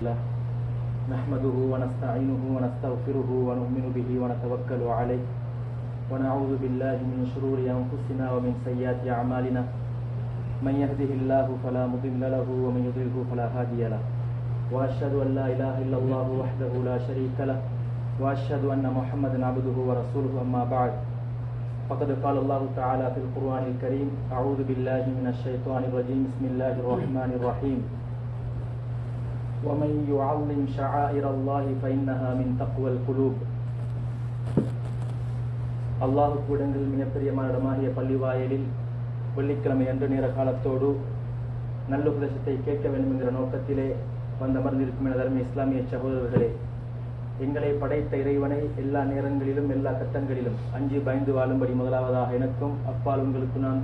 الله نحمده ونستعينه ونستغفره ونؤمن به ونتوكل عليه. ونعوذ بالله من شرور أنفسنا ومن سيئات أعمالنا. من يهده الله فلا مضل له ومن يضلله فلا هادي له. وأشهد أن لا إله إلا الله وحده لا شريك له. وأشهد أن محمدا عبده ورسوله أما بعد. فقد قال الله تعالى في القرآن الكريم أعوذ بالله من الشيطان الرجيم. بسم الله الرحمن الرحيم. ومن يعظم شعائر الله فإنها من تقوى القلوب அல்லாஹுக்கு இடங்கள் மிகப்பெரியமான இடமாகிய பள்ளிவாயலில் வெள்ளிக்கிழமை அன்று நேர காலத்தோடு நல்லுபதேசத்தை கேட்க வேண்டும் என்கிற நோக்கத்திலே வந்தமர்ந்திருக்கும் என தர்ம இஸ்லாமிய சகோதரர்களே எங்களை படைத்த இறைவனை எல்லா நேரங்களிலும் எல்லா கட்டங்களிலும் அஞ்சு பயந்து வாழும்படி முதலாவதாக எனக்கும் அப்பால் உங்களுக்கு நான்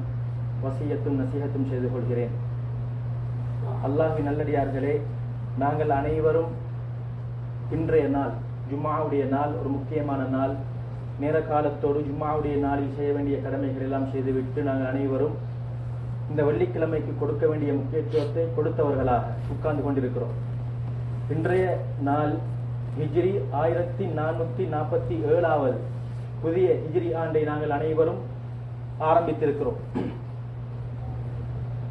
வசியத்தும் நசீகத்தும் செய்து கொள்கிறேன் அல்லாஹின் நல்லடியார்களே நாங்கள் அனைவரும் இன்றைய நாள் ஜும்மாவுடைய நாள் ஒரு முக்கியமான நாள். நேர காலத்தோடு ஜும்மாவுடைய நாளில் செய்ய வேண்டிய கடமைகள் எல்லாம் செய்துவிட்டு நாங்கள் அனைவரும் இந்த வெள்ளிக்கிழமைக்கு கொடுக்க வேண்டிய முக்கியத்துவத்தை கொடுத்தவர்களாக உட்கார்ந்து கொண்டிருக்கிறோம். இன்றைய நாள் ஹிஜ்ரி ஆயிரத்தி நானூற்றி நாற்பத்தி ஏழாவது புதிய ஹிஜ்ரி ஆண்டை நாங்கள் அனைவரும் ஆரம்பித்திருக்கிறோம்.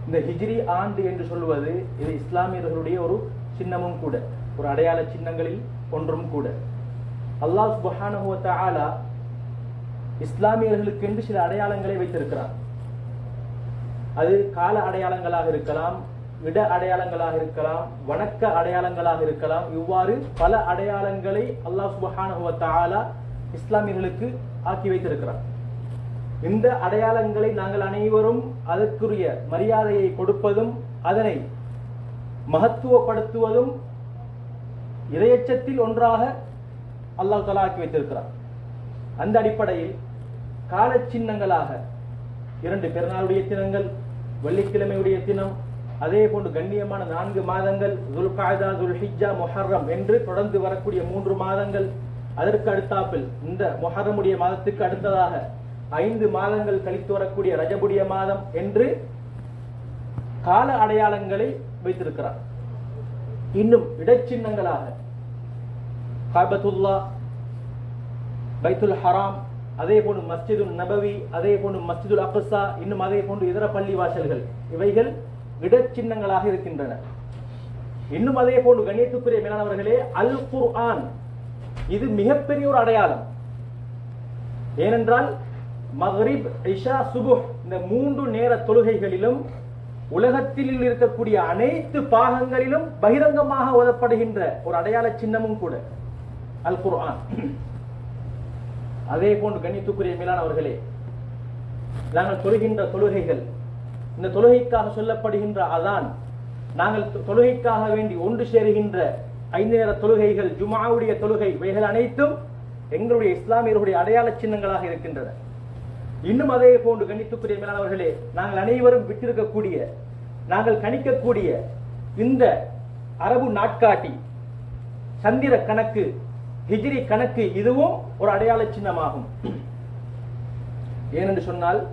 இந்த ஹிஜ்ரி ஆண்டு என்று சொல்வது இது இஸ்லாமியர்களுடைய ஒரு சின்னமும் கூட ஒரு அடையாள சின்னங்களில் ஒன்றும் கூட. அல்லாஹ் சுபஹானஹு தஆலா இஸ்லாமியர்களுக்கு என்று சில அடையாளங்களை வைத்திருக்கிறார் அது கால அடையாளங்களாக இருக்கலாம் இட அடையாளங்களாக இருக்கலாம் வணக்க அடையாளங்களாக இருக்கலாம். இவ்வாறு பல அடையாளங்களை அல்லாஹ் சுபஹானஹு தஆலா இஸ்லாமியர்களுக்கு ஆக்கி வைத்திருக்கிறார் இந்த அடையாளங்களை நாங்கள் அனைவரும் அதற்குரிய மரியாதையை கொடுப்பதும் அதனை மகத்துவப்படுத்துவதும் இரையச்சத்தில் ஒன்றாக அல்லாஹ் தலா ஆக்கி வைத்திருக்கிறார் அந்த அடிப்படையில் கால சின்னங்களாக இரண்டு பெருநாளுடைய தினங்கள் வெள்ளிக்கிழமையுடைய தினம் அதே போன்று கண்ணியமான நான்கு மாதங்கள் துல்காய்தா துல்ஹிஜா மொஹர்ரம் என்று தொடர்ந்து வரக்கூடிய மூன்று மாதங்கள் அதற்கு அடுத்தாப்பில் இந்த மொஹர்ரமுடைய மாதத்துக்கு அடுத்ததாக ஐந்து மாதங்கள் கழித்து வரக்கூடிய ரஜபுடைய மாதம் என்று கால அடையாளங்களை வைத்திருக்கிறார். இன்னும் இடைச்சின்னங்களாக காபத்துல்லா பைத்துல் ஹராம் அதே போன்று மஸ்ஜிதுல் நபவி அதே போன்று மஸ்ஜிதுல் அக்ஸா இன்னும் அதே போன்று இதர பள்ளி வாசல்கள். இவைகள் இடச்சின்னங்களாக இருக்கின்றன. இன்னும் அதே போன்று கணியத்துக்குரிய மேலானவர்களே அல் குர்ஆன் இது மிகப்பெரிய ஒரு அடையாளம். ஏனென்றால் மஹரிப் இஷா சுபுஹ் இந்த மூன்று நேர தொழுகைகளிலும் உலகத்தில் இருக்கக்கூடிய அனைத்து பாகங்களிலும் பகிரங்கமாக ஓதப்படுகின்ற ஒரு அடையாள சின்னமும் கூட அல் குர்ஆன் அதே போன்று கண்ணித்துக்குரிய மேலானவர்களே நாங்கள் தொழுகின்ற தொழுகைகள் இந்த தொழுகைக்காக சொல்லப்படுகின்ற அதான் நாங்கள் தொழுகைக்காக வேண்டி ஒன்று சேருகின்ற ஐந்து நேர தொழுகைகள் ஜுமாவுடைய தொழுகை இவைகள் அனைத்தும் எங்களுடைய இஸ்லாமியர்களுடைய அடையாள சின்னங்களாக இருக்கின்றன. இன்னும் அதே போன்று கணித்துக்குரிய மேலானவர்களே நாங்கள் அனைவரும் விட்டிருக்கக்கூடிய நாங்கள் கணிக்கக்கூடிய இந்த அரபு நாட்காட்டி சந்திர கணக்கு ஹிஜ்ரி கணக்கு இதுவும் ஒரு அடையாள சின்னமாகும். ஏனென்று சொன்னால்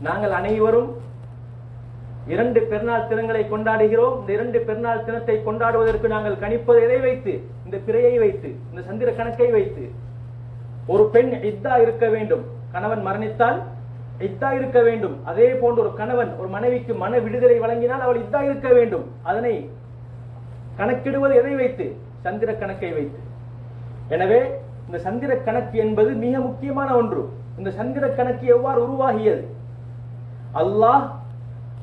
நாங்கள் அனைவரும் இரண்டு பெருநாள் தினங்களை கொண்டாடுகிறோம். இந்த இரண்டு பெருநாள் தினத்தை கொண்டாடுவதற்கு நாங்கள் கணிப்பது எதை வைத்து? இந்த பிறையை வைத்து இந்த சந்திர கணக்கை வைத்து. ஒரு பெண் இத்தா இருக்க வேண்டும். கணவன் மரணித்தால் இத்தா இருக்க வேண்டும். அதே போன்று ஒரு கணவன் ஒரு மனைவிக்கு மன விடுதலை வழங்கினால் அவள் இத்தா இருக்க வேண்டும். அதனை கணக்கிடுவது எதை வைத்து? சந்திர கணக்கை வைத்து. எனவே இந்த சந்திர கணக்கு என்பது மிக முக்கியமான ஒன்று. இந்த சந்திர கணக்கு எவ்வாறு உருவாகியது? அல்லாஹ்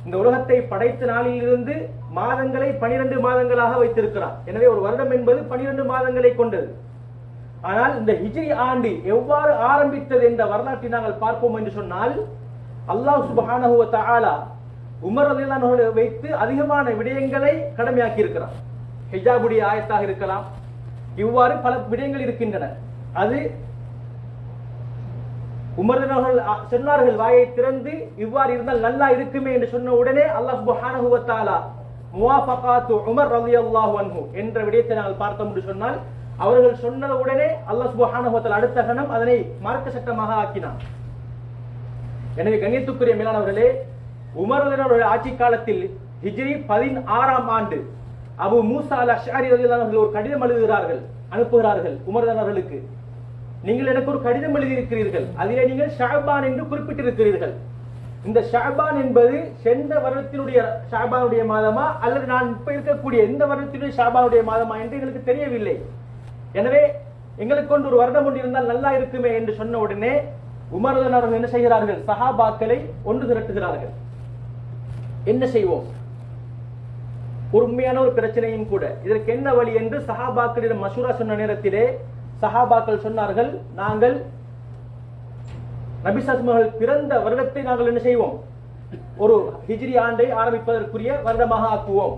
இந்த உலகத்தை படைத்த நாளிலிருந்து மாதங்களை பனிரெண்டு மாதங்களாக வைத்திருக்கிறார். எனவே ஒரு வருடம் என்பது பனிரெண்டு மாதங்களை கொண்டது. ஆனால் இந்த ஹிஜ்ரி ஆண்டு எவ்வாறு ஆரம்பித்தது என்ற வரலாற்றை நாங்கள் பார்ப்போம் என்று சொன்னால் அல்லாஹ் சுபஹானஹுவ தஆலா உமர் ரலியல்லாஹு வைத்து அதிகமான விடயங்களை கடமையாக்கி இருக்கிறார் ஹிஜாபுடைய ஆயத்தாக இருக்கலாம். இவ்வாறு பல விடயங்கள் இருக்கின்றன. அது உமரர்கள் சொன்னார்கள் வாயை திறந்து இவ்வாறு இருந்தால் நல்லா இருக்குமே என்று சொன்ன உடனே அல்லாஹ் சுபஹானஹுவ தஆலா முவாஃபகாத்து உமர் ரலியல்லாஹு அன்ஹு என்ற விடயத்தை நாங்கள் பார்த்தோம் என்று சொன்னால் அவர்கள் சொன்ன உடனே அல்லாஹ் சுபஹானுவத்தில் அடுத்த கணம் அதனை மார்க்க சட்டமாக ஆக்கினான். எனவே கண்ணியத்துக்குரிய மேலானவர்களே உமர் ஆட்சி காலத்தில் ஹிஜ்ரி பதினாறாம் ஆண்டு அபு மூசா அல் அஷாரி அவர்கள் ஒரு கடிதம் எழுதுகிறார்கள் அனுப்புகிறார்கள் உமர்தன் அவர்களுக்கு. நீங்கள் எனக்கு ஒரு கடிதம் எழுதியிருக்கிறீர்கள் அதிலே நீங்கள் ஷாபான் என்று குறிப்பிட்டிருக்கிறீர்கள். இந்த ஷாபான் என்பது சென்ற வருடத்தினுடைய ஷாபானுடைய மாதமா அல்லது நான் இப்ப இருக்கக்கூடிய எந்த வருடத்தினுடைய ஷாபானுடைய மாதமா என்று எங்களுக்கு தெரியவில்லை. எனவே எங்களுக்கு கொண்டு ஒரு வருடம் ஒன்று இருந்தால் நல்லா இருக்குமே என்று சொன்ன உடனே உமர்தன் அவர்கள் என்ன செய்கிறார்கள்? சஹாபாக்களை ஒன்று திரட்டுகிறார்கள். என்ன செய்வோம்? ஒரு உண்மையான ஒரு பிரச்சனையும் கூட. இதற்கு என்ன வழி என்று சஹாபாக்களிடம் மசூரா சொன்ன நேரத்திலே சஹாபாக்கள் சொன்னார்கள் நாங்கள் நபிசாஸ்மர்கள் பிறந்த வருடத்தை நாங்கள் என்ன செய்வோம்? ஒரு ஹிஜ்ரி ஆண்டை ஆரம்பிப்பதற்குரிய வருடமாக ஆக்குவோம்.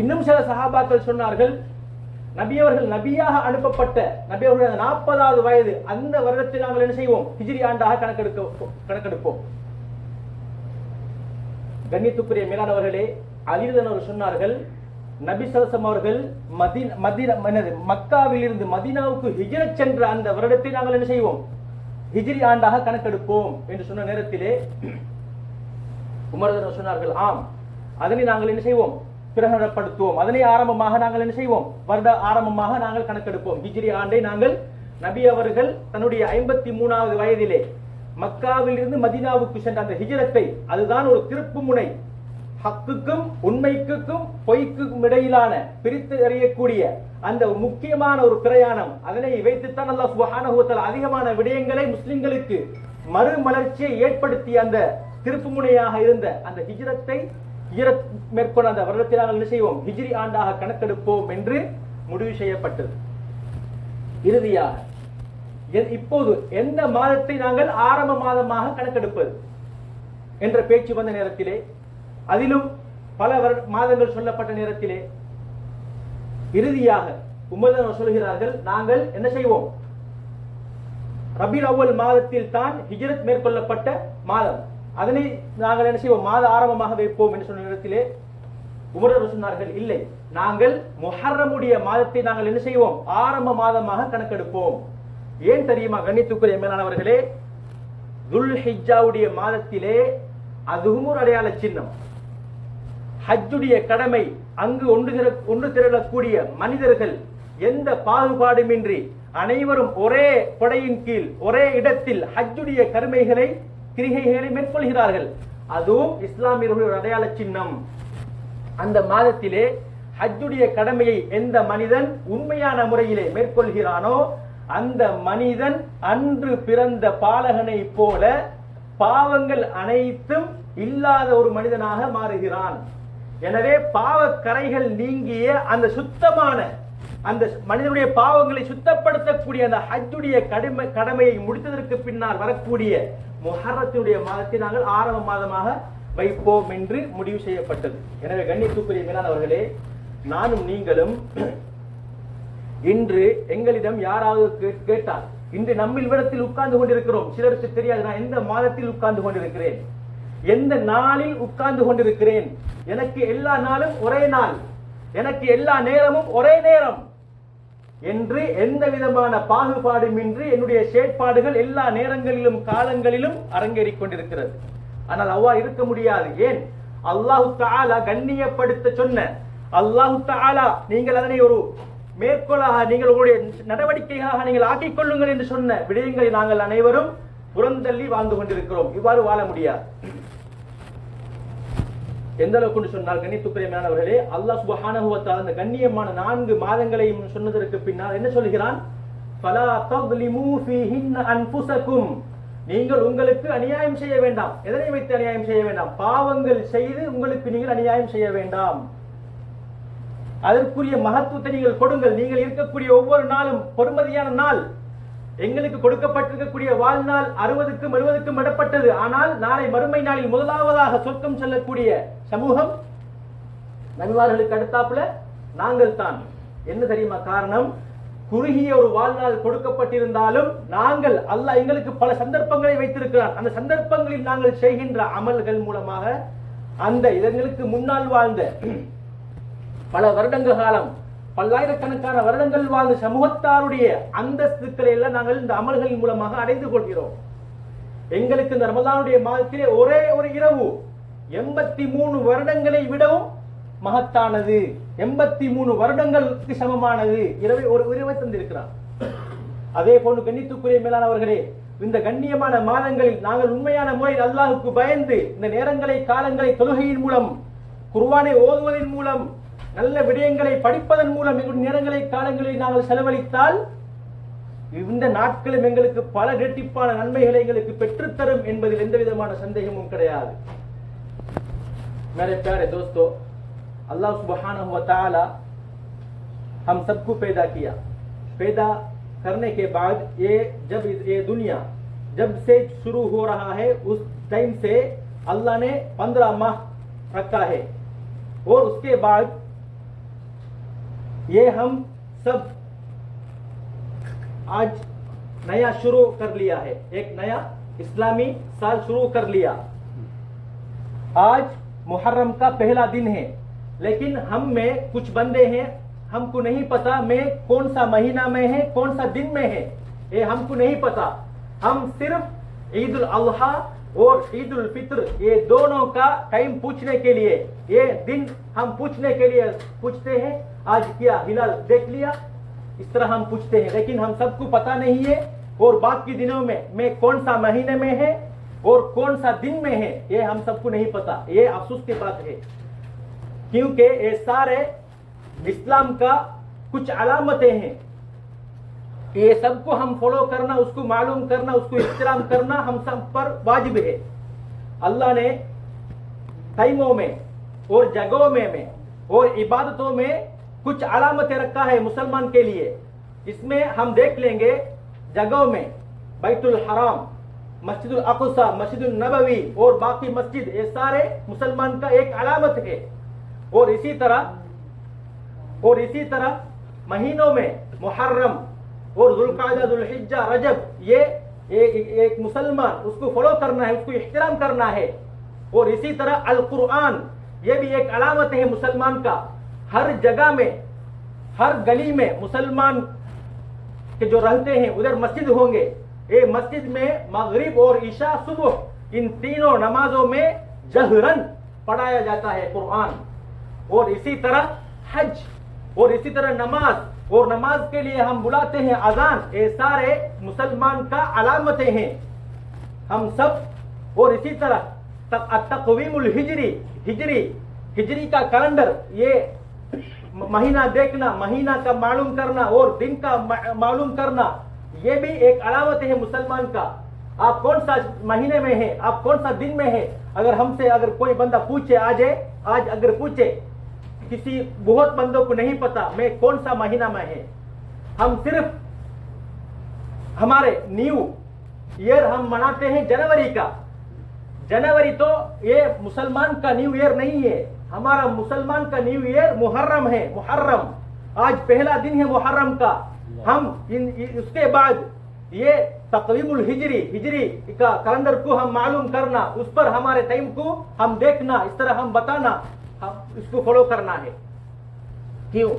இன்னும் சில சஹாபாக்கள் சொன்னார்கள் நபியவர்கள் நபியாக அனுப்பப்பட்ட நபியவர்கள் நாற்பதாவது வயது அந்த வருடத்தை நாங்கள் என்ன செய்வோம்? ஹிஜிரி ஆண்டாக கணக்கெடுக்க கணக்கெடுப்போம். கண்ணியத்துக்குரிய மேலானவர்களே அலிதன் அவர் சொன்னார்கள் நபி சலசம் அவர்கள் மதின மதின மக்காவில் இருந்து மதீனாவுக்கு ஹிஜிர சென்ற அந்த வருடத்தை நாங்கள் என்ன செய்வோம்? ஹிஜிரி ஆண்டாக கணக்கெடுப்போம் என்று சொன்ன நேரத்திலே உமர்தன் சொன்னார்கள் ஆம். அதனை நாங்கள் என்ன செய்வோம்? பிரகடனப்படுத்துவோம் அதனை ஆரம்பமாக நாங்கள் என்ன செய்வோம்? வருட ஆரம்பமாக நாங்கள் கணக்கெடுப்போம். ஹிஜ்ரி ஆண்டை நாங்கள் நபி அவர்கள் தன்னுடைய ஐம்பத்தி மூணாவது வயதிலே மக்காவில் இருந்து மதீனாவுக்கு சென்ற அந்த ஹிஜரத்தை அதுதான் ஒரு திருப்பு முனை. ஹக்குக்கும் உண்மைக்கும் பொய்க்கும் இடையிலான பிரித்து அறியக்கூடிய அந்த முக்கியமான ஒரு பிரயாணம். அதனை வைத்துத்தான் அல்லாஹ் சுப்ஹானஹு அதிகமான விடயங்களை முஸ்லிம்களுக்கு மறுமலர்ச்சியை ஏற்படுத்திய அந்த திருப்பு முனையாக இருந்த அந்த ஹிஜ்ரத்தை இயற மேற்கொண்ட அந்த வருடத்தை நாங்கள் என்ன செய்வோம்? ஹிஜ்ரி ஆண்டாக கணக்கெடுப்போம் என்று முடிவு செய்யப்பட்டது. இறுதியாக இப்போது எந்த மாதத்தை நாங்கள் ஆரம்ப மாதமாக கணக்கெடுப்பது? என்ற பேச்சு வந்த நேரத்திலே அதிலும் பல மாதங்கள் சொல்லப்பட்ட நேரத்திலே இறுதியாக உமதன் சொல்கிறார்கள் நாங்கள் என்ன செய்வோம்? ரபி அவ்வல் மாதத்தில் தான் ஹிஜ்ரத் மேற்கொள்ளப்பட்ட மாதம். அதனை நாங்கள் என்ன செய்வோம்? மாத ஆரம்பமாக வைப்போம் என்று சொன்ன நேரத்திலே உமர் சொன்னார்கள் இல்லை நாங்கள் முஹர்ரமுடைய மாதத்தை நாங்கள் என்ன செய்வோம்? ஆரம்ப மாதமாக கணக்கெடுப்போம். ஏன் தெரியுமா? கண்ணித்துக்குரிய மேலானவர்களே துல் ஹிஜாவுடைய மாதத்திலே அதுவும் ஒரு அடையாள சின்னம். ஹஜ்ஜுடைய கடமை அங்கு ஒன்று ஒன்று திரளக்கூடிய மனிதர்கள் எந்த பாகுபாடுமின்றி அனைவரும் ஒரே கொடையின் கீழ் ஒரே இடத்தில் ஹஜ்ஜுடைய கருமைகளை கிரிகைகளை மேற்கொள்கிறார்கள். அதுவும் இஸ்லாமியர்களுடைய அடையாள சின்னம். அந்த மாதத்திலே ஹஜ்ஜுடைய கடமையை எந்த மனிதன் உண்மையான முறையிலே மேற்கொள்கிறானோ அந்த மனிதன் அன்று பிறந்த பாலகனை போல பாவங்கள் அனைத்தும் இல்லாத ஒரு மனிதனாக மாறுகிறான். எனவே பாவக்கரைகள் நீங்கிய அந்த சுத்தமான அந்த மனிதனுடைய பாவங்களை சுத்தப்படுத்தக்கூடிய அந்த ஹஜ்ஜுடைய கடமை கடமையை முடித்ததற்கு பின்னால் வரக்கூடிய முஹர்ரத்தினுடைய மாதத்தை நாங்கள் ஆரம்ப மாதமாக வைப்போம் என்று முடிவு செய்யப்பட்டது. எனவே கண்ணியத்துக்குரிய மேலானவர்களே நானும் நீங்களும் இன்று எங்களிடம் யாராவது கே- கேட்டால் இன்று நம்மில் விடத்தில் உட்கார்ந்து கொண்டிருக்கிறோம். சிலருக்கு தெரியாது நான் எந்த மாதத்தில் உட்கார்ந்து கொண்டிருக்கிறேன்? எந்த நாளில் உட்கார்ந்து கொண்டிருக்கிறேன்? எனக்கு எல்லா நாளும் ஒரே நாள். எனக்கு எல்லா நேரமும் ஒரே நேரம். என்று எந்த விதமான பாகுபாடுமின்றி என்னுடைய செயற்பாடுகள் எல்லா நேரங்களிலும் காலங்களிலும் அரங்கேறிக் கொண்டிருக்கிறது ஆனால் அவ்வா இருக்க முடியாது. ஏன்? அல்லாஹு தாலா கண்ணியப்படுத்த சொன்ன அல்லாஹு தாலா நீங்கள் அதனை ஒரு மேற்கோளாக நீங்கள் உங்களுடைய நடவடிக்கைகளாக நீங்கள் ஆக்கிக் கொள்ளுங்கள் என்று சொன்ன விடயங்களை நாங்கள் அனைவரும் புறந்தள்ளி வாழ்ந்து கொண்டிருக்கிறோம். இவ்வாறு வாழ முடியாது. எந்த அளவுக்கு சொன்னால் கண்ணியத்துக்குரியமானவர்களே அல்லாஹ் சுபஹானஹுவத்தால் அந்த கண்ணியமான நான்கு மாதங்களையும் சொன்னதற்கு பின்னால் என்ன சொல்கிறான்? பலா தظ்லிமூ ஃபீஹின் அன்புசக்கும் நீங்கள் உங்களுக்கு அநியாயம் செய்ய வேண்டாம். எதனை வைத்து அநியாயம் செய்ய வேண்டாம்? பாவங்கள் செய்து உங்களுக்கு நீங்கள் அநியாயம் செய்ய வேண்டாம். அதற்குரிய மகத்துவத்தை நீங்கள் கொடுங்கள். நீங்கள் இருக்கக்கூடிய ஒவ்வொரு நாளும் பொறுமதியான நாள். எங்களுக்கு கொடுக்கப்பட்டிருக்கக்கூடிய வாழ்நாள் அறுபதுக்கும் எழுபதுக்கும் விடப்பட்டது. ஆனால் நாளை மறுமை நாளில் முதலாவதாக சொர்க்கம் செல்லக்கூடிய சமூகம் நபிமார்களுக்கு அடுத்தாப்புல நாங்கள் தான். என்ன தெரியுமா காரணம்? குறுகிய ஒரு வாழ்நாள் கொடுக்கப்பட்டிருந்தாலும் நாங்கள் அல்ல எங்களுக்கு பல சந்தர்ப்பங்களை வைத்திருக்கிறான். அந்த சந்தர்ப்பங்களில் நாங்கள் செய்கின்ற அமல்கள் மூலமாக அந்த இதங்களுக்கு முன்னால் வாழ்ந்த பல வருடங்க காலம் பல்லாயிரக்கணக்கான வருடங்கள் வாழ்ந்த சமூகத்தாருடைய அந்தஸ்துக்களை எல்லாம் நாங்கள் இந்த அமல்களின் மூலமாக அடைந்து கொள்கிறோம். எங்களுக்கு இந்த ரமதானுடைய மாதத்திலே ஒரே ஒரு இரவு எண்பத்தி மூணு வருடங்களை விடவும் மகத்தானது. எண்பத்தி மூணு வருடங்களுக்கு சமமானது. இரவை ஒரு உறவை தந்திருக்கிறார். அதே போன்று கண்ணித்துக்குரிய மேலானவர்களே இந்த கண்ணியமான மாதங்களில் நாங்கள் உண்மையான முறையில் அல்லாஹுக்கு பயந்து இந்த நேரங்களை காலங்களை தொழுகையின் மூலம் குர்வானை ஓதுவதன் மூலம் நல்ல விடயங்களை படிப்பதன் மூலம் எங்களுடைய நேரங்களை காலங்களை நாங்கள் செலவழித்தால் இந்த நாட்களும் எங்களுக்கு பல இரட்டிப்பான நன்மைகளை எங்களுக்கு பெற்றுத்தரும் என்பதில் எந்த விதமான சந்தேகமும் கிடையாது मेरे प्यारे दोस्तों अल्लाह सुबहानहु व तआला हम सबको पैदा किया पैदा करने के बाद ये जब ये दुनिया जब से शुरू हो रहा है उस टाइम से अल्लाह ने पंद्रह माह रखा है और उसके बाद ये हम सब आज नया शुरू कर लिया है। एक नया इस्लामी साल शुरू कर लिया। आज मुहर्रम का पहला दिन है, लेकिन हम में कुछ बंदे हैं, हमको नहीं पता मैं कौन सा महीना में है, कौन सा दिन में है। ये हमको नहीं पता। हम सिर्फ़ ईद उल अजहा और ईद उल फित्र, ये दोनों का टाइम पूछने के लिए ये दिन हम पूछने के लिए पूछते हैं। आज क्या हिलाल देख लिया। इस तरह हम पूछते हैं। लेकिन हम सबको पता नहीं है और बाकी दिनों में मैं कौन सा महीने में है और कौन सा दिन में है, ये हम सबको नहीं पता। ये अफसोस की बात है। क्योंकि ये सारे इस्लाम का कुछ अलामतें हैं। ये सबको हम फॉलो करना, उसको मालूम करना, उसको इस्तेमाल करना हम सब पर वाजिब है। अल्लाह ने टाइमों में और जगहों में में, और इबादतों में कुछ अलामतें रखा है मुसलमान के लिए। इसमें हम देख लेंगे जगहों में, बैतुल हराम मस्जिद अकुसा, मस्जिदुल नबवी और बाकी मस्जिद, ये सारे मुसलमान का एक अलामत है और इसी तरह, और इसी तरह महीनों में मुहर्रम और जुल्हिज्जा, रजब, ये एक मुसलमान उसको फॉलो करना है, उसको इहतराम करना है। और इसी तरह अल कुरआन ये भी एक अलामत है मुसलमान का। हर जगह में, हर गली में मुसलमान के जो रहते हैं, उधर मस्जिद होंगे। ये मस्जिद में मगरिब और ईशा सुबह, इन तीनों नमाजों में जहरन पढ़ाया जाता है कुरान। और इसी तरह हज, और इसी तरह नमाज़, और नमाज़ के लिए हम बुलाते हैं अजान। ये सारे मुसलमान का अलामतें हैं। हम सब, और इसी तरह हिजरी हिजरी हिजरी का कैलेंडर ये महीना देखना, महीना का मालूम करना और दिन का मालूम करना, ये भी एक अलामत है मुसलमान का। आप कौन सा महीने में है? आप कौन सा दिन में है? अगर हमसे अगर कोई बंदा पूछे आज है आज अगर पूछे, किसी बहुत बंदों को नहीं पता, मैं कौन सा महीना में है? हम सिर्फ़ हमारे न्यू ईयर हम मनाते हैं जनवरी का। जनवरी तो ये मुसलमान का न्यू ईयर नहीं है। हमारा मुसलमान का न्यू ईयर मुहर्रम है मुहर्रम। आज पहला दिन है मुहर्रम का। हम इन, इ- उसके बाद ये तकवीमुल हिजरी हिजरी का कैलेंडर को हम मालूम करना उस पर हमारे टाइम को हम देखना इस तरह हम बताना हम इसको फॉलो करना है। क्यों?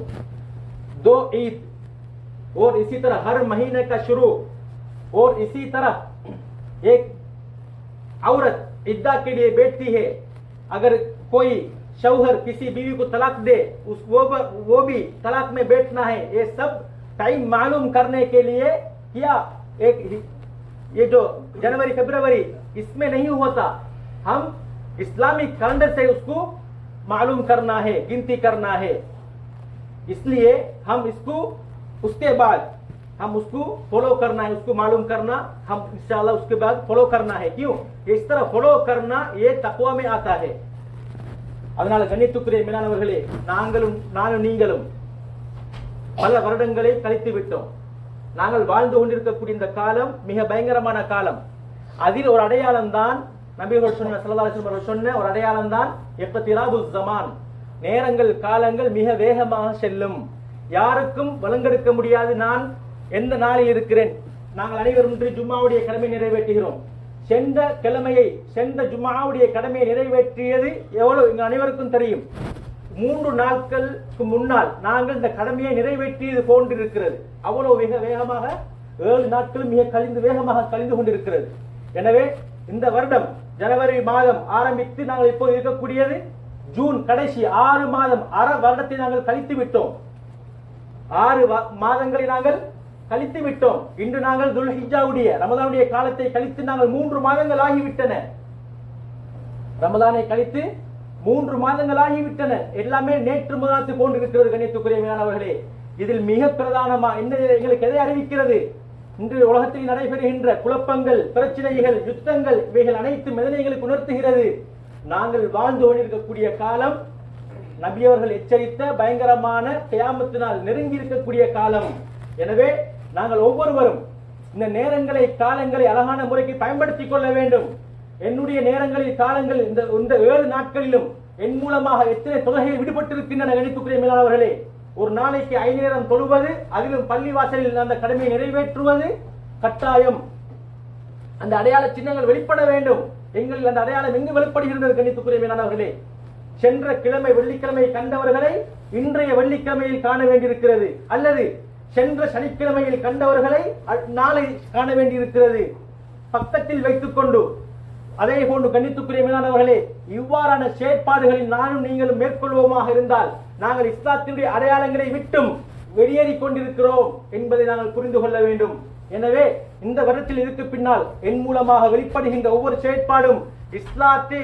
दो ईद और इसी तरह हर महीने का शुरू और इसी तरह एक औरत इद्दा के लिए बैठती है। अगर कोई शौहर किसी बीवी को तलाक दे, उस वो वो भी तलाक में बैठना है। ये सब टाइम मालूम करने के लिए किया। एक ये जो जनवरी फरवरी इसमें नहीं होता। हम इस्लामिक कैलेंडर से उसको मालूम करना है, गिनती करना है। इसलिए हम इसको, उसके बाद हम उसको फॉलो करना है उसको मालूम करना हम इंशाल्लाह उसके बाद फॉलो करना है क्यों इस तरह फॉलो करना ये तकवा में आता है அதனால கண்ணியத்துக்குரிய மேலானவர்களே நாங்களும் நானும் நீங்களும் பல வருடங்களை கழித்து விட்டோம் நாங்கள் வாழ்ந்து கொண்டிருக்கக்கூடிய இந்த காலம் மிக பயங்கரமான காலம் அதில் ஒரு அடையாளம் தான் நபிகள் சொன்ன சல்லல்லாஹு சொன்ன ஒரு அடையாளம் தான் எப்பத்திராபு ஜமான் நேரங்கள் காலங்கள் மிக வேகமாக செல்லும் யாருக்கும் வழங்கெடுக்க முடியாது நான் எந்த நாளில் இருக்கிறேன்? நாங்கள் அனைவரும் இன்று ஜும்மாவுடைய கடமை நிறைவேற்றுகிறோம். சென்ற கிழமையை சென்ற ஜும்மாவுடைய கடமையை நிறைவேற்றியது எவ்வளவு? எங்கள் அனைவருக்கும் தெரியும். மூன்று நாட்களுக்கு முன்னால் நாங்கள் இந்த கடமையை நிறைவேற்றியது போன்றிருக்கிறது. அவ்வளவு மிக வேகமாக ஏழு நாட்களும் மிக கழிந்து வேகமாக கழிந்து கொண்டிருக்கிறது. எனவே இந்த வருடம் ஜனவரி மாதம் ஆரம்பித்து நாங்கள் இப்போது இருக்கக்கூடியது ஜூன் கடைசி ஆறு மாதம் அரை வருடத்தை நாங்கள் கழித்து விட்டோம். ஆறு மாதங்களை நாங்கள் கழித்து விட்டோம். இன்று நாங்கள் துல்ஹிஜாவுடைய ரமதானுடைய காலத்தை கழித்து நாங்கள் மூன்று மாதங்கள் ஆகிவிட்டன ரமதானை கழித்து மூன்று மாதங்கள் ஆகிவிட்டன எல்லாமே நேற்று முதலாத்து போன்றிருக்கிறது கணித்துக்குரியவர்களே இதில் மிக பிரதானமா என்ன எங்களுக்கு எதை அறிவிக்கிறது? இன்று உலகத்தில் நடைபெறுகின்ற குழப்பங்கள் பிரச்சனைகள் யுத்தங்கள் இவைகள் அனைத்தும் எதனை எங்களுக்கு உணர்த்துகிறது? நாங்கள் வாழ்ந்து கொண்டிருக்கக்கூடிய காலம் நபியவர்கள் எச்சரித்த பயங்கரமான கியாமத்தினால் நெருங்கி இருக்கக்கூடிய காலம். எனவே நாங்கள் ஒவ்வொருவரும் இந்த நேரங்களை காலங்களை அழகான முறைக்கு பயன்படுத்திக் கொள்ள வேண்டும். என்னுடைய நேரங்களில் காலங்கள் இந்த இந்த ஏழு நாட்களிலும் என் மூலமாக எத்தனை தொகைகள் விடுபட்டிருக்கின்றன கணித்துக்குரிய மேலாளர்களே ஒரு நாளைக்கு ஐந்து நேரம் தொழுவது அதிலும் பள்ளி வாசலில் அந்த கடமையை நிறைவேற்றுவது கட்டாயம். அந்த அடையாள சின்னங்கள் வெளிப்பட வேண்டும். எங்கள் அந்த அடையாளம் எங்கு வெளிப்படுகிறது கணித்துக்குரிய மேலானவர்களே சென்ற கிழமை வெள்ளிக்கிழமை கண்டவர்களை இன்றைய வெள்ளிக்கிழமையில் காண வேண்டியிருக்கிறது. அல்லது சென்ற சனிக்கிழமையில் கண்டவர்களை அ- நாளை காண வேண்டியிருக்கிறது. பக்கத்தில் வைத்துக் கொண்டு அதே போன்று கண்ணித்துக்குரிய மேலானவர்களே இவ்வாறான செயற்பாடுகளில் நானும் நீங்களும் மேற்கொள்வோமாக இருந்தால் நாங்கள் இஸ்லாத்தினுடைய அடையாளங்களை விட்டும் வெளியேறி கொண்டிருக்கிறோம் என்பதை நாங்கள் புரிந்து கொள்ள வேண்டும். எனவே இந்த வருடத்தில் இதுக்கு பின்னால் என் மூலமாக வெளிப்படுகின்ற ஒவ்வொரு செயற்பாடும் இஸ்லாத்தை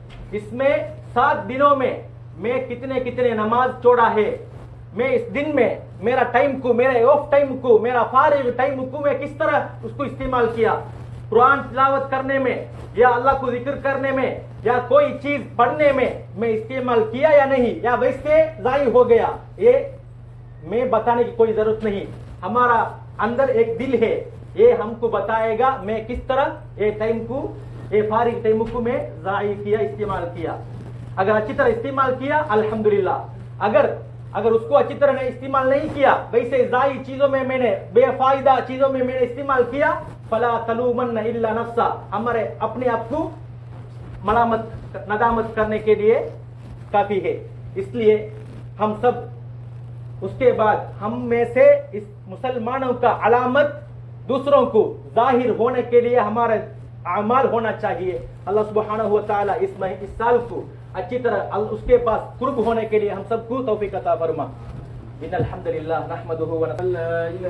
इसमें सात दिनों में मैं कितने कितने नमाज़ छोड़ा है? मैं इस दिन में मेरा टाइम को, मेरे ऑफ़ टाइम को, मेरा फारिग टाइम को मैं किस तरह उसको इस्तेमाल किया? कुरान तिलावत करने में या अल्लाह को ज़िक्र करने में या कोई चीज़ पढ़ने में मैं इस्तेमाल किया या नहीं? या वैसे जाय हो गया? ये मैं बताने की कोई ज़रूरत नहीं। हमारा अंदर एक दिल है। ये हमको बताएगा मैं किस तरह ये टाइम को ये फारिग टाइम को मैं जाय किया इस्तेमाल किया अगर अच्छी तरह इस्तेमाल किया अल्हम्दुलिल्लाह अगर अगर उसको अच्छी तरह ने इस्तेमाल नहीं किया वैसे जाई चीज़ों में मैंने बेफायदा चीज़ों में मैंने इस्तेमाल किया फला तलूमन इल्ला नफ्सा हमारे अपने आप को मलामत नदामत करने के लिए काफ़ी है इसलिए हम सब उसके बाद हम में से इस मुसलमानों का अलामत दूसरों को ज़ाहिर होने के लिए हमारा अमाल होना चाहिए अल्लाह सुबहाना हुआ ताला इस मह, इस साल को अच्छी तरह उसके पास कुर्ब होने के लिए हम सबको तोफ़ी कता फरमा इन अलहमदिल्ला।